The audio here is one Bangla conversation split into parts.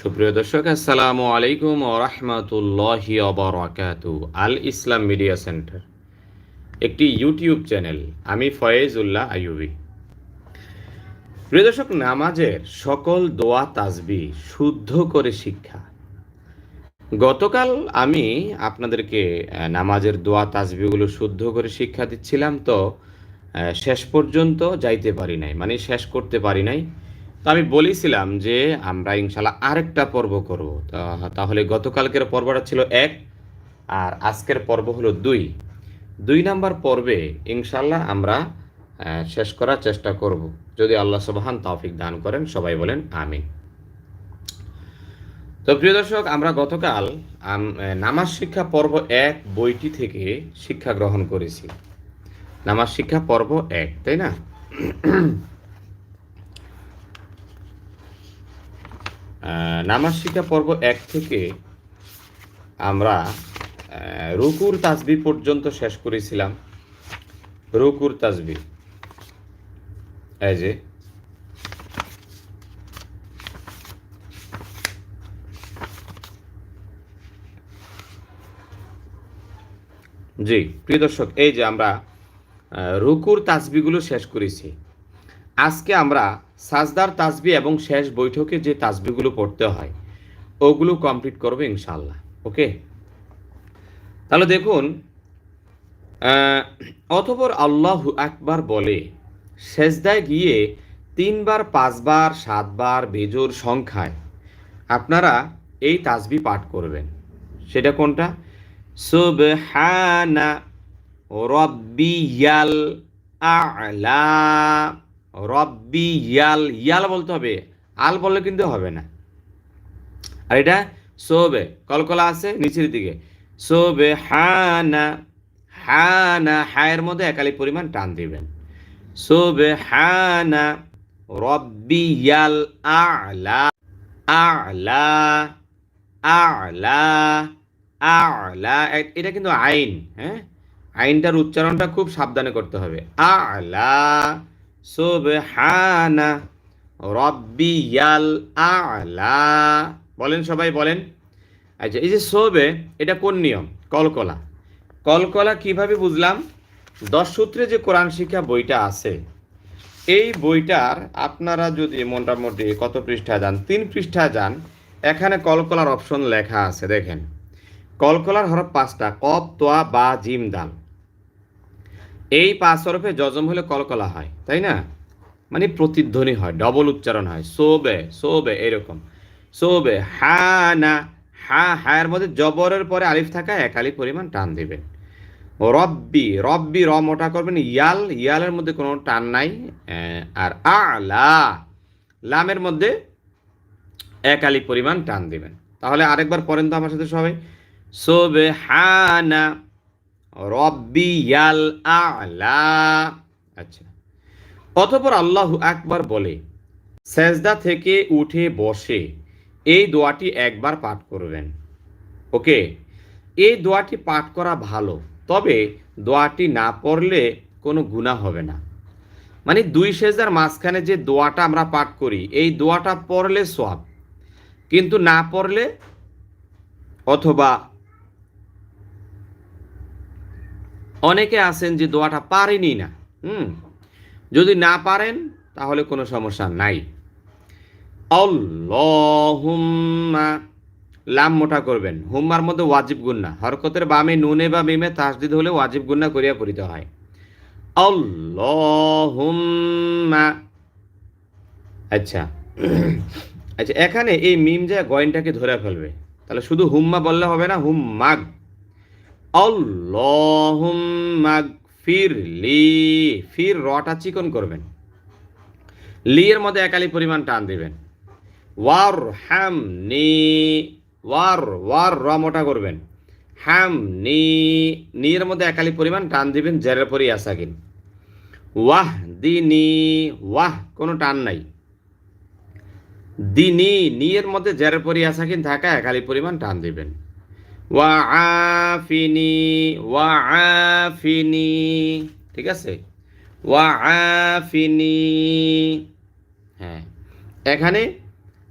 সুপ্রিয় দর্শক, আসসালামু আলাইকুম ও রহমতুল্লাহি আল ইসলাম মিডিয়া সেন্টার, একটি ইউটিউব চ্যানেল, আমি ফয়েজুল্লাহ আইয়ুবি। প্রিয় দর্শক, নামাজের সকল দোয়া, তাজবি শুদ্ধ করে শিক্ষা। গতকাল আমি আপনাদেরকে নামাজের দোয়া, তাজবিগুলো শুদ্ধ করে শিক্ষা দিচ্ছিলাম, তো শেষ পর্যন্ত যাইতে পারি নাই মানে শেষ করতে পারি নাই। তো আমি বলেছিলাম যে আমরা ইনশাল্লাহ আরেকটা পর্ব করব। তাহলে গতকালকের পর্বটা ছিল এক আর আজকের পর্ব হলো দুই। দুই নাম্বার পর্বে ইনশাল্লাহ আমরা শেষ করার চেষ্টা করব। যদি আল্লাহ সুবহান তৌফিক দান করেন, সবাই বলেন আমিন। তো প্রিয় দর্শক, আমরা গতকাল নামাজ শিক্ষা পর্ব এক বইটি থেকে শিক্ষা গ্রহণ করেছি। নামাজ শিক্ষা পর্ব এক, তাই না? নামাজ শিক্ষা পর্ব এক থেকে আমরা রুকুর তাসবি পর্যন্ত শেষ করেছিলাম। রুকুর তাসবি। এই যে। জি, প্রিয় দর্শক, এই যে আমরা রুকুর তাসবিগুলো শেষ করেছি। আজকে আমরা সাজদার তাসবি এবং শেষ বৈঠকে যে তাসবিগুলো পড়তে হয়, ওগুলো কমপ্লিট করবে ইনশাল্লাহ ওকে? তাহলে দেখুন অতপর আল্লাহ একবার বলে, সেজদায় গিয়ে তিনবার, পাঁচবার, সাতবার বেজোর সংখ্যায় আপনারা এই তাসবি পাঠ করবেন। সেটা কোনটা? সুবহানা রব্বিয়াল আলা রব্বি ইয়াল ইয়াল বলতে হবে। আল বললে কিন্তু হবে না। আর এটা সোবে, কলকলা আছে নিচের দিকে। সোবে হানা হানা, হায়ের মধ্যে একালি পরিমাণ টান দিবেন। সোবে হানা, রব্বি ইয়াল আলা আলা আলা আলা। এটা কিন্তু আইন হ্যাঁ? আইনটার উচ্চারণটা খুব সাবধানে করতে হবে। আলা সুবহানা রব্বিয়াল আলা। বলেন সবাই, বলেন। আচ্ছা এই যে সোবে, এটা কোন নিয়ম? কলকলা। কলকলা কীভাবে বুঝলাম? দশ সূত্রে যে কোরআন শিক্ষা বইটা আছে, এই বইটার আপনারা যদি মোটামুটি কত পৃষ্ঠা যান? তিন পৃষ্ঠা যান, এখানে কলকলার অপশন লেখা আছে, দেখেন। কলকলার হরফ পাঁচটা কপ তোয়া, বা, জিম, দাল। এই পাঁচ হরফে যজম হলে কলকলা হয়, তাই না? মানে প্রতিধ্বনি হয় ডবল উচ্চারণ হয়, সোবে সোবে, এরকম। সোবে, হা, না, হা, হায়ের মধ্যে জবরের পরে আলিফ থাকা এক আলিফ পরিমাণ টান দিবেন। রব্বি রব্বি র মোটা করবেন, ইয়াল, ইয়ালের মধ্যে কোনো টান নাই আর আলা লামের মধ্যে এক আলিফ পরিমাণ টান দিবেন। তাহলে আরেকবার পড়েন তো আমার সাথে সবাই। সোবে হানা রব্বি ইয়াল আলা। আচ্ছা। অতপর আল্লাহ আকবার বলে, সেজদা থেকে উঠে বসে এই দোয়াটি একবার পাঠ করবেন। ওকে? এই দোয়াটি পাঠ করা ভালো, তবে দোয়াটি না পড়লে কোনো গুণা হবে না। মানে দুই সেজার মাঝখানে যে দোয়াটা আমরা পাঠ করি, এই দোয়াটা পড়লে সব কিন্তু না পড়লে অথবা অনেকে আছেন যে দোয়াটা পারেনি না, হুম? যদি না পারেন, তাহলে কোনো সমস্যা নাই। আল্লাহুম্মা, লাম মোটা করবেন। হুম্মার মধ্যে ওয়াজিব গুন্না। হরকতের বামে, নুনে বা মিমে তাসদিদ হলে ওয়াজিব গুন্না করিয়া পড়িতে হয়। আল্লাহুম্মা আচ্ছা আচ্ছা এখানে এই মিম যা গয়েনটাকে ধরে ফেলবে, তাহলে শুধু হুম্মা বললে হবে না হুম মাগ আল্লাহুম্মাগ ফির লি। ফির রটা চিকন করবেন। লি এর মধ্যে একালি পরিমাণ টান দিবেন। ওয়ার হ্যাম নি ওয়ার ওয়ার, র মোটা করবেন। হ্যাম নি নি এর মধ্যে একালি পরিমাণ টান দিবেন, জেরের পরে আসাকিন ওয়াহ দিনি ওয়াহ, কোনো টান নাই। দিনি, নি এর মধ্যে জেরের পরে আসাকিন থাকা একালি পরিমাণ টান দিবেন। ওয়াফিনি ওয়াফিনি ঠিক আছে? ওয়াফিনি হ্যাঁ। এখানে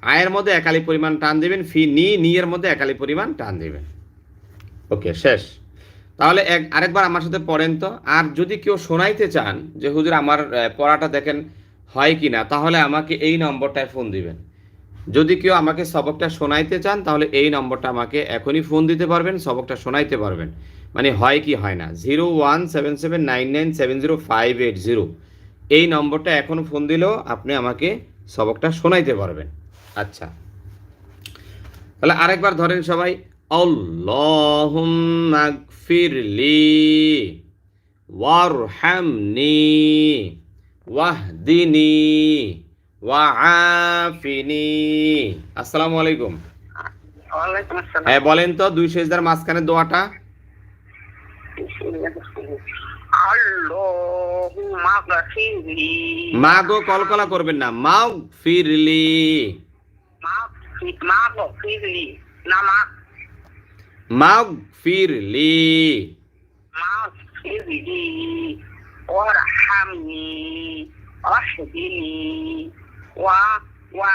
আয়ের মধ্যে একালি পরিমাণ টান দিবেন, ফি নি নি এর মধ্যে একালি পরিমাণ টান দিবেন। ওকে, শেষ। তাহলে এক, আরেকবার আমার সাথে পড়েন তো। আর যদি কেউ শোনাইতে চান যে, হুজুর, আমার পড়াটা দেখেন হয় কি না তাহলে আমাকে এই নম্বরটায় ফোন দিবেন। যদি কেউ আমাকে সবকটা শোনাইতে চান, তাহলে এই নম্বরটা আমাকে এখনই ফোন দিতে পারবেন, সবকটা শোনাইতে পারবেন। মানে হয় কি হয় না, zero one seven seven nine nine seven zero five eight zero. এই নম্বরটা এখন ফোন দিলেও আপনি আমাকে সবকটা শোনাইতে পারবেন। আচ্ছা। তাহলে আরেকবার ধরেন সবাই, আল্লাহুম্মা গফিরলি ওয়ারহামনি ওয়াহদিনি। ওয়াআফিনি। আসসালামু আলাইকুম। ওয়ালাইকুম আসসালাম। হ্যাঁ বলেন তো দুই সেজদার মাঝখানে দোয়াটা। মা গো কলকলা করবেন না ফিরলি মা ফিরলি মা গফিরলি ওয়ারহামনি। ওয়াহদিনি ওয়া ওয়া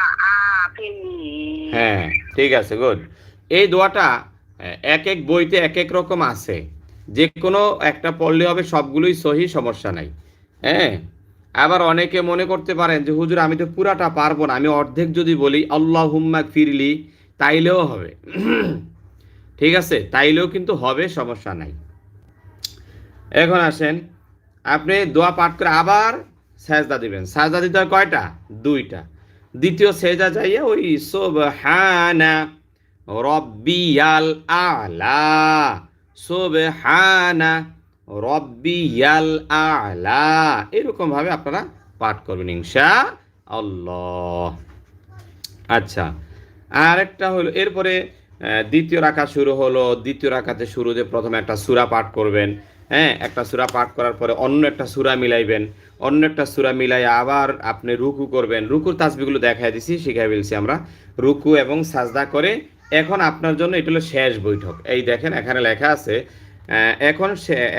আফিনি হ্যাঁ ঠিক আছে গুড এই দোয়াটা এক এক বইতে এক এক রকম আছে। যে কোনো একটা পড়লে হবে সবগুলোই সহি, সমস্যা নাই। হ্যাঁ? আবার অনেকে মনে করতে পারেন যে, হুজুর, আমি তো পুরাটা পারব না। আমি অর্ধেক যদি বলি আল্লাহ হুম্মা ফিরলি তাইলেও হবে। ঠিক আছে? তাইলেও কিন্তু হবে, সমস্যা নাই। এখন আসেন, আপনি দোয়া পাঠ করে আবার সেজদা দিবেন। সেজদা দিতে হয় কয়টা? দুইটা। দ্বিতীয় সেজা যাইয়া ওই সুবহানা রব্বিয়াল আলা। সুবহানা রব্বিয়াল আলা। এরকম ভাবে আপনারা পাঠ করবেন ইনশা আল্লাহ আচ্ছা আরেকটা হলো, এরপরে দ্বিতীয় রাখা শুরু হলো। দ্বিতীয় রাখাতে শুরুতে প্রথমে একটা সূরা পাঠ করবেন। হ্যাঁ একটা সূরা পাঠ করার পরে অন্য একটা সূরা মিলাইবেন। অন্য একটা সূরা মিলাই আবার আপনি রুকু করবেন। রুকুর তাসবিগুলো দেখাই দিছি, শিখাই ফেলছি আমরা। রুকু এবং সাজদা করে এখন আপনার জন্য এটা হলো শেষ বৈঠক। এই দেখেন এখানে লেখা আছে এখন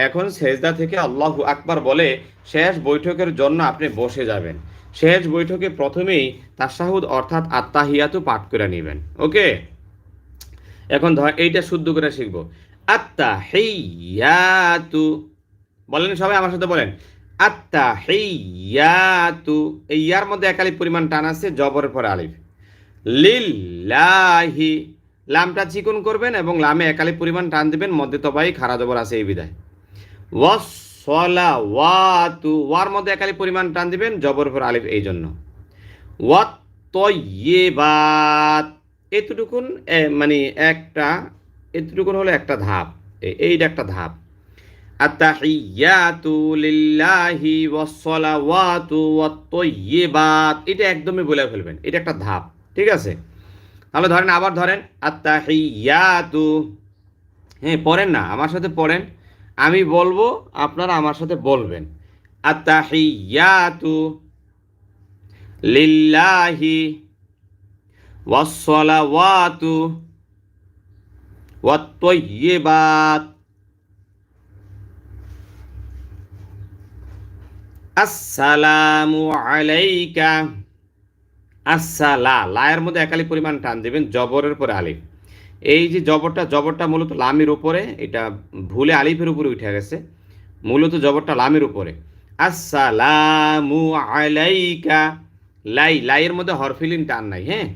এখন সেজদা থেকে আল্লাহু আকবার বলে শেষ বৈঠকের জন্য আপনি বসে যাবেন। শেষ বৈঠকে প্রথমেই তাসাহুদ অর্থাৎ আত্মাহিয়াতু পাঠ করে নেবেন। ওকে? এখন ধর, এইটা শুদ্ধ করে শিখব। আত্মা হেইয়াতু বলেন সবাই আমার সাথে বলেন। আত্মা হেইয়াতু এই ইয়ার মধ্যে একালি পরিমাণ টান আছে, জবরের পরে আলিফ। লিল্লাহি। লামটা চিকন করবেন এবং লামে একালি পরিমাণ টান দিবেন, মধ্যে তবাই খারা জবর আছে এই বিদায়। ওয়াসলা ওয়াতু ওয়ার মধ্যে একালি পরিমাণ টান দিবেন জবর পর আলিফ এই জন্য। ওয়াত তৈবাত এতটুকুন মানে একটা, এতটুকুন হলো একটা ধাপ। এইটা একটা ধাপ। আত্তাহিয়াতু লিল্লাহি ওয়াসসালাওয়াতু ওয়াত-তাইয়্যিবাত এটা একদমই বলে ফেলবেন, এটা একটা ধাপ, ঠিক আছে? তাহলে ধরেন, আবার ধরেন, আত্তাহিয়াতু। হ্যাঁ পড়েন না, আমার সাথে পড়েন, আমি বলব, আপনারা আমার সাথে বলবেন। আত্তাহিয়াতু লিল্লাহি ওয়াসসালাওয়াতু ওয়াত-তাইয়্যিবাত আসসালামু আলাইকা। আসসালা, লায়ের মধ্যে একালি পরিমাণ টান দিবেন, জবরের পরে আলিফ। এই যে জবরটা জবরটা মূলত লামের উপরে, এটা ভুলে আলিফের উপরে উঠে গেছে। মূলত জবরটা লামের উপরে। আসসালামু আলাইকা। লাই, লাইয়ের মধ্যে হরফিলিন টান নাই হ্যাঁ?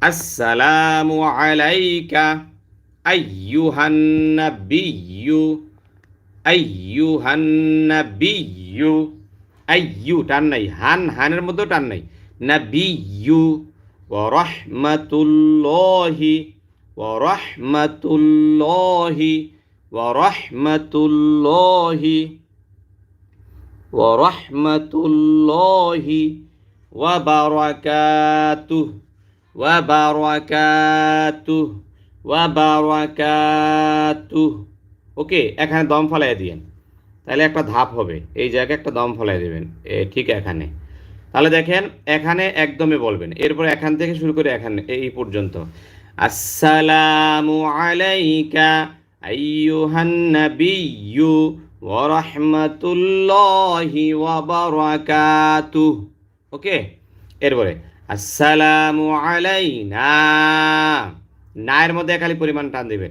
আসসালামু আলাইকা। আইয়ুহান নাবিয়্যু। নাবিয়্যু আইয়ু টান নাই, হান, হানের মধ্যেও টান নাই। নাবিয়্যু ওয়া রাহমাতুল্লাহি ওয়া রাহমাতুল্লাহি ওয়া রাহমাতুল্লাহি ওয়া রাহমাতুল্লাহি ওয়া বারাকাতুহু ওয়া বারাকাতুহু ওয়া বারাকাতুহু ওকে, এখানে দম ফলাই দিয়েন। তাহলে একটা ধাপ হবে। এই জায়গায় একটা দম ফলাই দেবেন ঠিক এখানে। তাহলে দেখেন, এখানে একদমই বলবেন। এরপর এখান থেকে শুরু করে এখানে, এই পর্যন্ত। আসসালামু আলাইকা আইয়ুহান নাবিয়্যু ওয়া রাহমাতুল্লাহি ওয়া বারাকাতুহু। ওকে? এরপরে, আসসালামু আলাইনা। নায়ের মধ্যে একালি পরিমাণ টান দিবেন।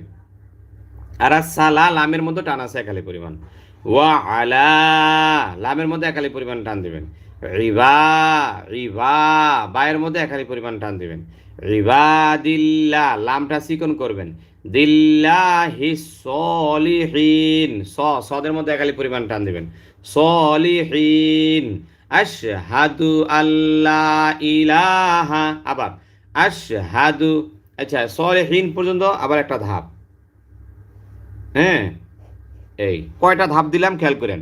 আর সালা লামের মধ্যে টান আছে একালি পরিমাণ। ওয়া আলা, লামের মধ্যে একালি পরিমাণ টান দিবেন। রিবা রিবা বায়ের মধ্যে একালি পরিমাণ টান দিবেন। রিবা দিল্লা লামটা চিকন করবেন। দিল্লাহি সলিহিন, স, সদের মধ্যে একালি পরিমাণ টান দিবেন। সলিহিন, আশহাদু আল্লাহ ইলাহা, আবার আশহাদু আচ্ছা সলিহিন পর্যন্ত আবার একটা ধাপ। হ্যাঁ? এই। কয়টা ধাপ দিলাম? খেয়াল করেন।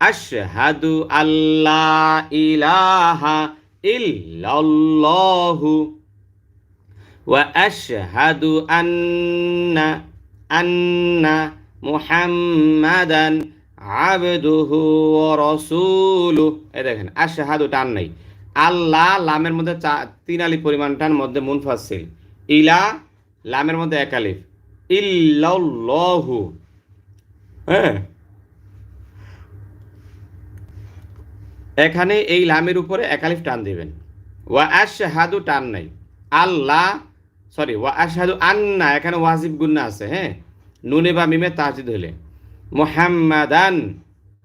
আশহাদু আল্লাহ ইলাহা ইল্লাল্লাহু ওয়া আশহাদু আন্না আন্না মুহাম্মাদান আবদুহু ওয়া দেখেন, আশহাদু টান নাই। আল্লাহ লামের মধ্যে তিন আলিফ পরিমাণ টান মধ্যে মুনফাসিল ইলা, লামের মধ্যে এক আলিফ। ইল্লাল্লাহু। এখানে এই লামের উপরে একালিফ টান দিবেন। ওয়া আশহাদু টান নাই। আল্লাহ সরি ওয়া আশহাদু আন্না, এখানে ওয়াজিব গুন্না আছে হ্যাঁ। নুনে বা মিমে তাজিদ হলে। মুহাম্মাদান,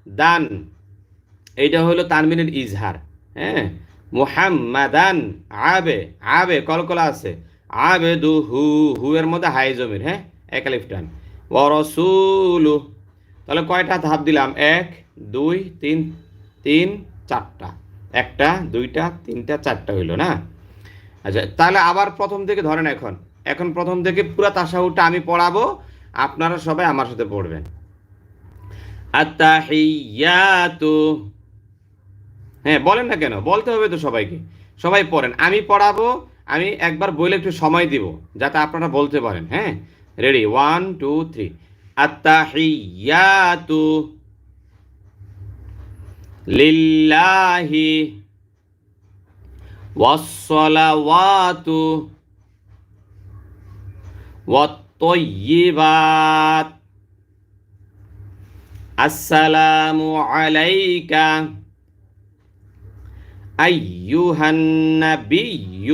দান, এইটা হলো তানমিনের ইজহার হ্যাঁ। মুহাম্মাদান, আবে আবে, কলকলা আছে। আবে দু হু হু এর মধ্যে হাই জমির হ্যাঁ একালিফ টান। ওরসুলু তাহলে কয়টা ধাপ দিলাম? এক, দুই, তিন তিন, চারটা। একটা, দুইটা, তিনটা, চারটা হইল না? আচ্ছা তাহলে আবার প্রথম থেকে ধরেন এখন। এখন প্রথম থেকে পুরো তাসাউটা আমি পড়াবো, আপনারা সবাই আমার সাথে পড়বেন। হ্যাঁ বলেন না কেন? বলতে হবে তো সবাইকে। সবাই পড়েন। আমি পড়াবো, আমি একবার বলে একটু সময় দিব, যাতে আপনারা বলতে পারেন। হ্যাঁ? রেডি? One, two, three. التحيات لله والصلوات والطيبات. السلام عليك أيها النبي.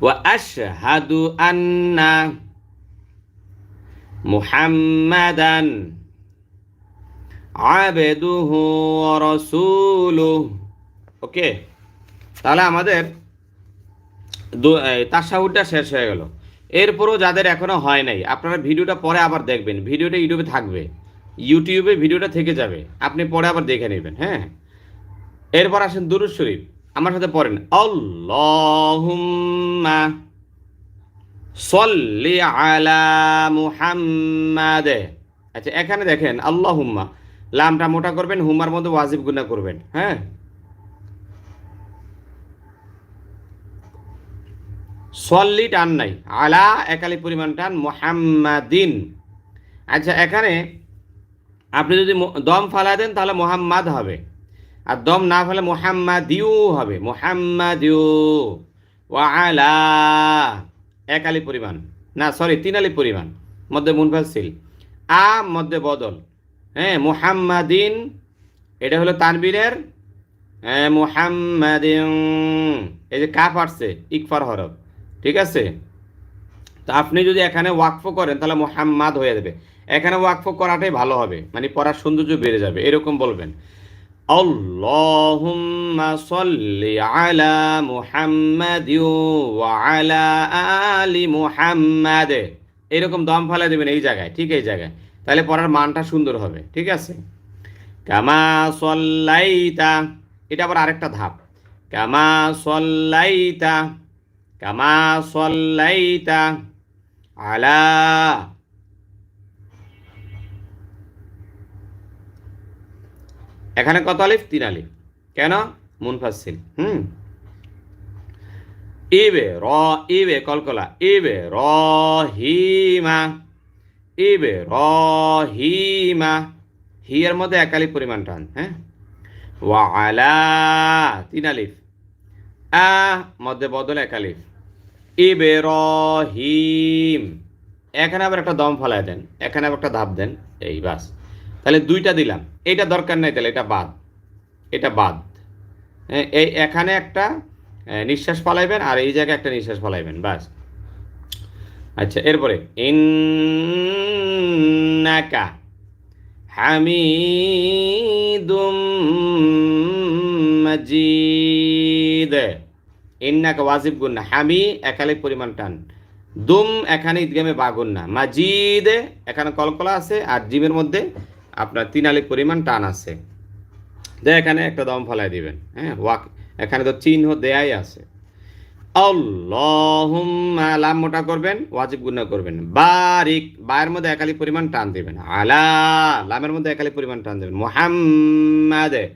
وأشهد أن মুহাম্মাদান আবেদুহু ওয়া রাসূলুহু ওকে তাহলে আমাদের তাসাহুদটা শেষ হয়ে গেল এরপরও যাদের এখনো হয় নাই আপনারা ভিডিওটা পরে আবার দেখবেন ভিডিওটা ইউটিউবে থাকবে ইউটিউবে ভিডিওটা থেকে যাবে আপনি পরে আবার দেখে নেবেন হ্যাঁ এরপর আসেন দুরুদ শরীফ আমার সাথে পড়েন। আল্লাহুম্মা সল্লি আলা মুহাম্মাদ। আচ্ছা এখানে দেখেন আল্লাহ হুম্মা লামটা মোটা করবেন, হুমার মধ্যে ওয়াজিব গুণা করবেন হ্যাঁ? সল্লি টান নাই, আলা একালি পরিমাণ টান, মোহাম্মাদিন। আচ্ছা এখানে আপনি যদি দম ফালা দেন, তাহলে মোহাম্মদ হবে। আর দম না ফেলে মোহাম্মাদিউ হবে, মোহাম্মাদিউ। ওয়া আলা, এক আলি পরিমাণ। না সরি তিন আলি পরিমাণ। মধ্যে মুনফাসিল আ, মধ্যে বদল। হ্যাঁ মুহাম্মাদিন, এটা হলো তানবীরের হ্যাঁ মুহাম্মাদিন। এই যে কাফ আসছে, ইকফার হরফ। ঠিক আছে? তো আপনি যদি এখানে ওয়াকফ করেন, তাহলে মুহাম্মাদ হয়ে যাবে। এখানে ওয়াকফ করাটাই ভালো হবে মানে পড়ার সৌন্দর্য বেড়ে যাবে, এরকম বলবেন। সাল্লি আলা মুহাম্মাদিন ওয়া আলা আলি মুহাম্মাদ এরকম দম ফালা দেবেন এই জায়গায়, ঠিক এই জায়গায়। তাহলে পড়ার মানটা সুন্দর হবে, ঠিক আছে? কামা সল্লাইতা, এটা আবার আরেকটা ধাপ। কামা সল্লাইতা কামা সল্লাইতা আলা এখানে কত আলিফ? তিন আলিফ। কেন? মুনফাসিল হুম? ইবে র, ইবে, কলকলা। ইবে র হিমা ইবে রহিমা হি এর মধ্যে এক আলিফ পরিমাণ টান হ্যাঁ? ওয়া আলা, তিন আলিফ। আ মধ্যে বদল এক আলিফ। ইবে হিম। এখানে আবার একটা দম ফলায় দেন। এখানে আবার একটা ধাপ দেন। এই, বাস। তাহলে দুইটা দিলাম। এইটা দরকার নাই তাহলে এটা বাদ। এটা বাদ। হ্যাঁ, এই এখানে একটা নিঃশ্বাস ফলাইবেন আর এই জায়গায় একটা নিঃশ্বাস ফলাইবেন বাস আচ্ছা এরপরে ইন্নাকা হামিদুম মাজিদ। ইন্নাকা ওয়াজিব গুন্না হামি একালিক পরিমাণ টান। দুম এখানে ঈদগামে বাগুন না। মাজিদ এখানে কলকলা আছে আর জিমের মধ্যে আপনার তিন আলিফ পরিমাণ টান আছে। যে এখানে একটা দম ফলাই দিবেন হ্যাঁ? ওয়াক এখানে তো চিহ্ন দেয়াই আছে। আল্লাহুম্মা লাম মোটা করবেন, ওয়াজিব গুণা করবেন। বারিক, বায়ের মধ্যে একালি পরিমাণ টান দিবেন। আলা, লামের মধ্যে একালি পরিমাণ টান দিবেন। মুহাম্মাদে।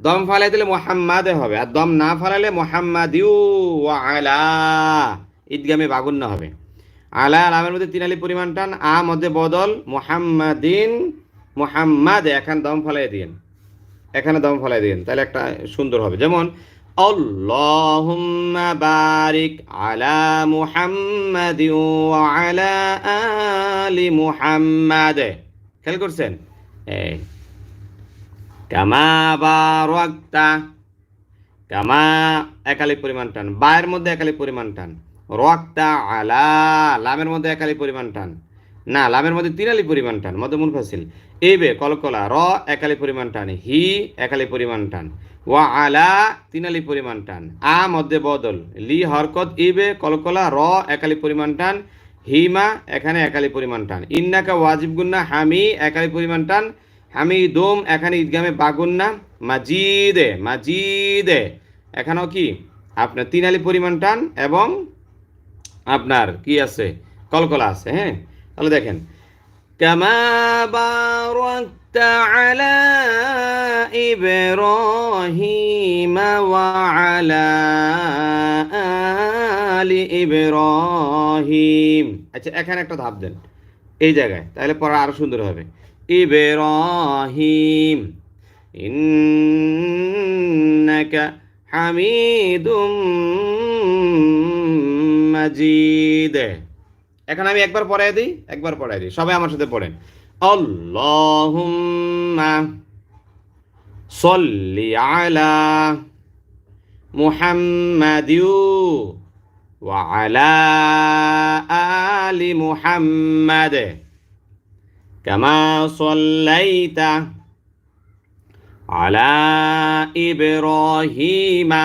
দম ফালাই দিলে মোহাম্মাদে হবে, আর দম না ফালাইলে মোহাম্মাদিউ আলা। ঈদগামে বাগুন্য হবে। আলা, লামের মধ্যে তিন আলি পরিমাণ টান, আ মধ্যে বদল মোহাম্মাদিন মোহাম্মাদে এখানে দম ফলাই দিন। এখানে দম ফলাই দিন, তাহলে একটা সুন্দর হবে। যেমন বারিক আলা মুহাম্মাদ ওয়া আলা আলি মুহাম্মাদ। খেয়াল করছেন? এই, কামা বারাকতা, কামা একালি পরিমাণ টান। বায়ের মধ্যে একালি পরিমাণ টান। রক্তা আলা, লামের মধ্যে একালি পরিমাণ টান। না, লামের মধ্যে তিন আলি পরিমাণ টান, মধ্যে মুনফাসিল। এবে কলকলা র, একালি পরিমাণ টান, হি, একালি পরিমাণ টান, ওয়া, আলা তিন আলি পরিমাণ টান, আ, মধ্যে বদল, লি, হরকত ইবে কলকলা র, একালি পরিমাণ টান হিমা এখানে একালি পরিমাণ টান, ইন্নাকা ওয়াজিব গুন্না, হামি, একালি পরিমাণ টান, হামি, দোম, এখানে ঈদগামে বাগুন্না মাজিদে মাজিদে। এখানেও কি? আপনার তিন আলি পরিমাণ টান এবং আপনার কি আছে? কলকলা আছে হ্যাঁ? তাহলে দেখেন আচ্ছা এখানে একটা ধাপ দেন, এই জায়গায়, তাহলে পড়া আরও সুন্দর হবে। ইব্রাহিম হামিদুম মাজিদ। এখন আমি একবার পড়াই দিই, একবার পড়াই দিই। সবাই আমার সাথে পড়েন। আল্লাহুম্মা সল্লি আলা মুহাম্মাদিউ ওয়া আলা আলি মুহাম্মাদ কামা সাল্লাইতা আলা ইব্রাহিমা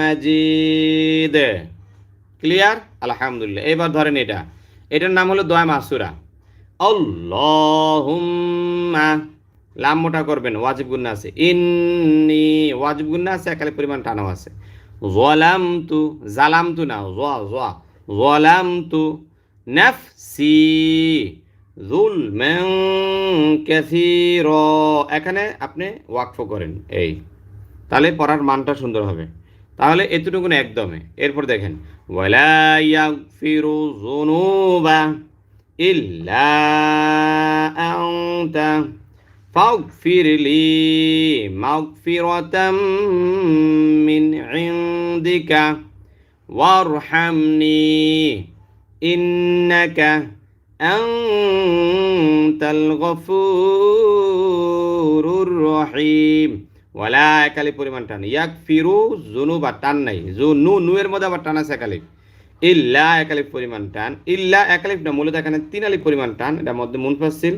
মাজিদ। ক্লিয়ার আলহামদুলিল্লাহ। এবার ধরেন এটা। এটার নাম হলো দোয়া মাসুরা। আল্লাহুম্মা। লাম মোটা করবেন, ওয়াজিব গুন্না আছে। ইন্নি ওয়াজিব গুন্না আছে একালে পরিমাণ টানাও আছে। জলাম তু জালাম তু না জোয়া জোয়া জলাম তু নাফসি জুলমেন কাসীর। এখানে আপনি ওয়াকফ করেন, এই। তাহলে পড়ার মানটা সুন্দর হবে। তাহলে এতটুকু একদমে এরপর দেখেন ওয়ালা ইয়াগফিরু যুনুবা ইল্লা আনতা فاغفر لي مغفرة من عندك وارحمني إنك أنت الغفور الرحيم ওয়ালা একালি পরিমাণ টান। ইয়াক ফিরু জুনু বা টান নাই। জু নু এর মধ্যে আবার টান আছে একালিফ ইল্লা একালিফ পরিমাণ টান। ইল্লা একালিফ না, মূলত এখানে তিন আলিফ পরিমাণ টান। এটার মধ্যে মুনফাসিল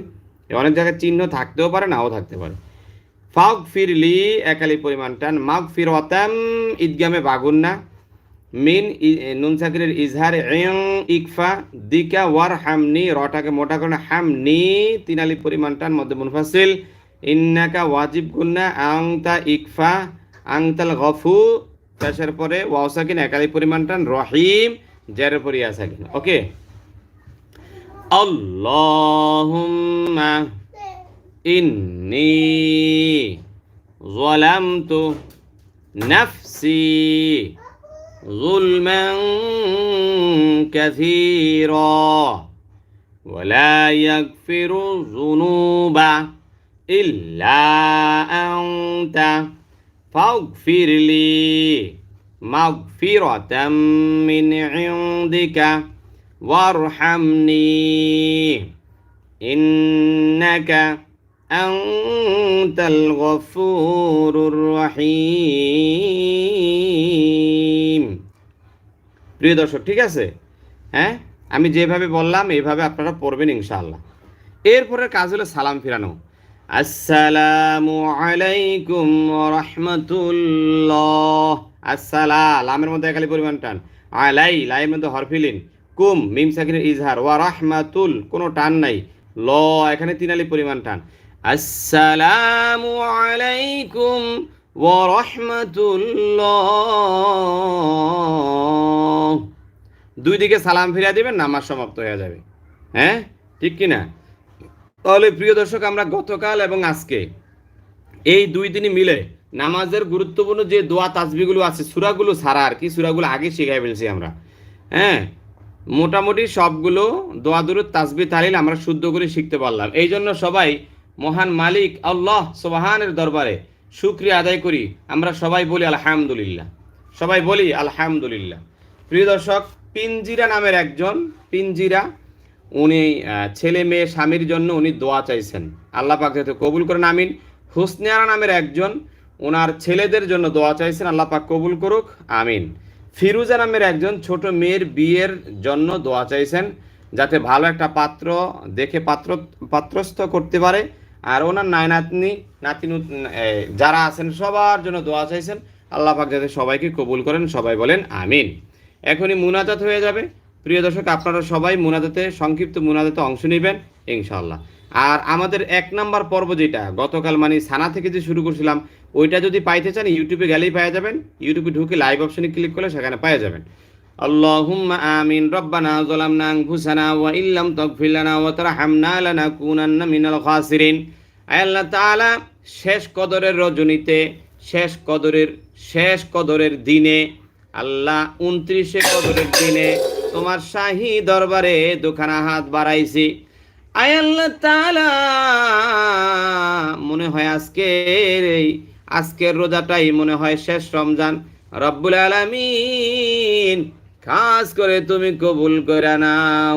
এ অনেক জায়গায় চিহ্ন থাকতেও পারে, নাও থাকতে পারে। ফাগ ফিরলি একালি পরিমাণ টান। মাগ ফির অতাম ঈদগামে বাগুন না। মিন নুন সাকিরের ইজহার, ইং, ইকফা, দিকা ওয়ার হামনি রটাকে মোটা করে হামনি, তিন আলিফ পরিমাণ টান, মধ্যে মুনফাসিল ইন্নাকা ওয়াজিব গুন্না আংতা ইকফা আংতাল গফু পেশের পরে ওয়াও সাকিন একালি পরিমাণ টান রহিম জেরের পরে ইয়া সাকিন ওকে আল্লাহুম্মা ইন্নি ظلمت نفسي ظلما كثيرا ولا يغفر الذنوب إلا أنت فاغفر لي مغفرة من عندك وارحمني إنك أنت الغفور الرحيم প্রিয় দর্শক ঠিক আছে হ্যাঁ আমি যেভাবে বললাম এইভাবে আপনারা পড়বেন ইনশাআল্লাহ এরপরের কাজ হলো সালাম ফিরানো আসসালামু আলাইকুম রহমতুল্লাহ। আসসালাম, লামের মধ্যে একালি পরিমাণ টান। আলাই, লাইয়ের মধ্যে হরফিলিন কুম, মিম সাকিনের ইজহার। ওয়া রাহমাতুল, কোনো টান নাই। ল, এখানে তিন আলি পরিমাণ টান। আসসালামু আলাইকুম ওয়া রাহমাতুল্লাহ। দুই দিকে সালাম ফিরিয়ে দিবেন, নামাজ সমাপ্ত হয়ে যাবে। হ্যাঁ ঠিক কি না তাহলে প্রিয় দর্শক, আমরা গতকাল এবং আজকে এই দুই দিনই মিলে নামাজের গুরুত্বপূর্ণ যে দোয়া তাজবিগুলো আছে, সুরাগুলো ছাড়া আর কি, সুরাগুলো আগে শিখাই ফেলছি আমরা। হ্যাঁ মোটামুটি সবগুলো দোয়া, দুরুদ তাজবি তালিল আমরা শুদ্ধ করে শিখতে পারলাম। এই জন্য সবাই মহান মালিক আল্লাহ সোবাহানের দরবারে শুক্রিয়া আদায় করি। আমরা সবাই বলি আলহামদুলিল্লাহ। সবাই বলি আলহামদুলিল্লাহ। প্রিয় দর্শক পিঞ্জিরা নামের একজন পিঞ্জিরা উনি ছেলে মেয়ে স্বামীর জন্য উনি দোয়া চাইছেন। আল্লাহ পাক যাতে কবুল করেন, আমিন। হুসনিয়ারা নামের একজন, ওনার ছেলেদের জন্য দোয়া চাইছেন, আল্লাহ পাক কবুল করুক, আমিন। ফিরুজা নামের একজন ছোট মেয়ের বিয়ের জন্য দোয়া চাইছেন, যাতে ভালো একটা পাত্র দেখে পাত্র, পাত্রস্থ করতে পারে। আর ওনার নাই নাতনি নাতিনু যারা আছেন, সবার জন্য দোয়া চাইছেন, আল্লাহ পাক যাতে সবাইকে কবুল করেন, সবাই বলেন, আমিন। এখনই মুনাজাত হয়ে যাবে। প্রিয় দর্শক, আপনারা সবাই মুনাজাতে, সংক্ষিপ্ত মুনাজাতে অংশ নেবেন ইনশাল্লাহ আর আমাদের এক নাম্বার পর্ব যেটা, গতকাল মানে সানা থেকে যে শুরু করছিলাম, ওইটা যদি পাইতে চান ইউটিউবে গেলেই পাওয়া যাবেন। ইউটিউবে ঢুকে লাইভ অপশনে ক্লিক করলে সেখানে পাওয়া যাবেন। আল্লাহুম্মা আমিন, রব্বানা যালামনা আনফুসানা ওয়া ইল্লাম তাগফির লানা ওয়া তারহামনা লানাকুনান্না মিনাল খাসিরিন। আল্লাহ তাআলা, শেষ কদরের রজনীতে, শেষ কদরের শেষ কদরের দিনে, আল্লাহ উনত্রিশে কদরের দিনে তোমার শাহী দরবারে দুখানা হাত বাড়াইছি। মনে হয় আজকের এই আজকের রোজাটাই মনে হয় শেষ রমজান। রব্বুল আলামিন খাস করে তুমি কবুল করে নাও।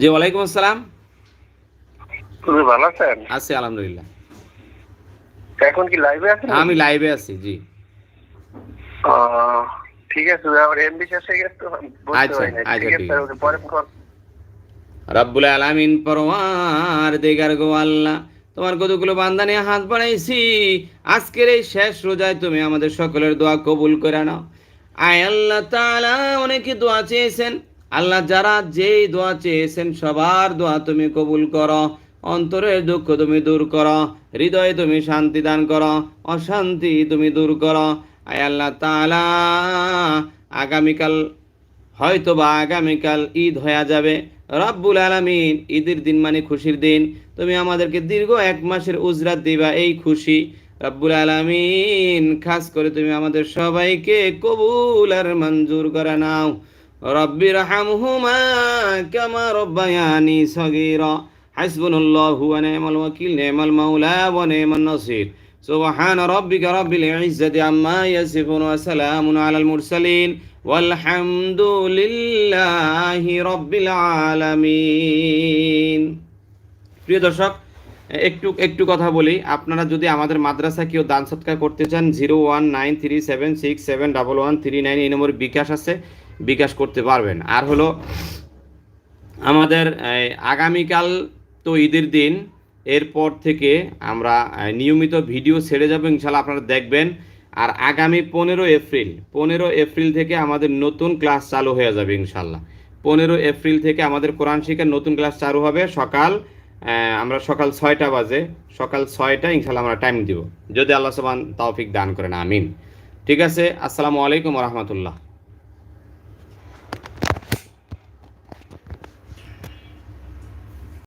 জি ওয়ালাইকুম আসসালাম। ভালো আছেন? আছি আলহামদুলিল্লাহ। এখন কি লাইভে আছেন? আমি লাইভে আছি জি। ঠিক আছে আমার এমবি শেষ হয়ে গেছে তো? আচ্ছা, আচ্ছা, ঠিক ঠিক আছে। পরে রব্বুল আলামিন পরওয়ার দেগার গো আল্লাহ তোমার কতগুলো বান্দা নিয়ে হাত বাড়াইছি। আজকের এই শেষ রোজায় তুমি আমাদের সকলের দোয়া কবুল করে নাও। আয় আল্লাহ তাআলা অনেকে দোয়া চেয়েছেন। আল্লাহ যারা যেই দোয়া চেয়েছেন সবার দোয়া তুমি কবুল করো। অন্তরের দুঃখ তুমি দূর করো হৃদয়ে তুমি শান্তি দান করো অশান্তি তুমি দূর করো। আয় আল্লাহ তাআলা, আগামীকাল হয়তো বা আগামীকাল ঈদ হয়ে যাবে। রব্বুল আলামিন ঈদের দিন মানে খুশির দিন। তুমি আমাদেরকে দীর্ঘ এক মাসের উজরাত দিবা, এই খুশি। রব্বুল আলামিন খাস করে তুমি আমাদের সবাইকে কবুল আর মঞ্জুর করে নাও। রব্বির হামহুমা কামা রব্বায়ানি সগীরা। হাসবুনাল্লাহু ওয়া নি'মাল ওয়াকিল, নি'মাল মাওলা ওয়া নি'মান سبحان ربك رب العزة عما يصفون وسلام على المرسلين والحمد لله رب العالمين প্রিয় দর্শক একটু একটু কথা বলি আপনারা যদি আমাদের মাদ্রাসা কেউ দান সৎকার করতে চান zero one nine three seven six seven double one three nine এই নম্বরে বিকাশ আছে বিকাশ করতে পারবেন আর হলো আমাদের এই, আগামীকাল তো ঈদের দিন এরপর থেকে আমরা নিয়মিত ভিডিও ছেড়ে যাব ইনশাল্লাহ আপনারা দেখবেন। আর আগামী পনেরো এপ্রিল পনেরো এপ্রিল থেকে আমাদের নতুন ক্লাস চালু হয়ে যাবে ইনশাল্লাহ পনেরো এপ্রিল থেকে আমাদের কোরআন শিক্ষার নতুন ক্লাস চালু হবে সকাল আমরা সকাল ছয়টা বাজে, সকাল ছয়টা ইনশাল্লাহ আমরা টাইম দিব। যদি আল্লাহ সবান তৌফিক দান করেন, আমিন। ঠিক আছে, আসসালামু আলাইকুম রহমতুল্লাহ।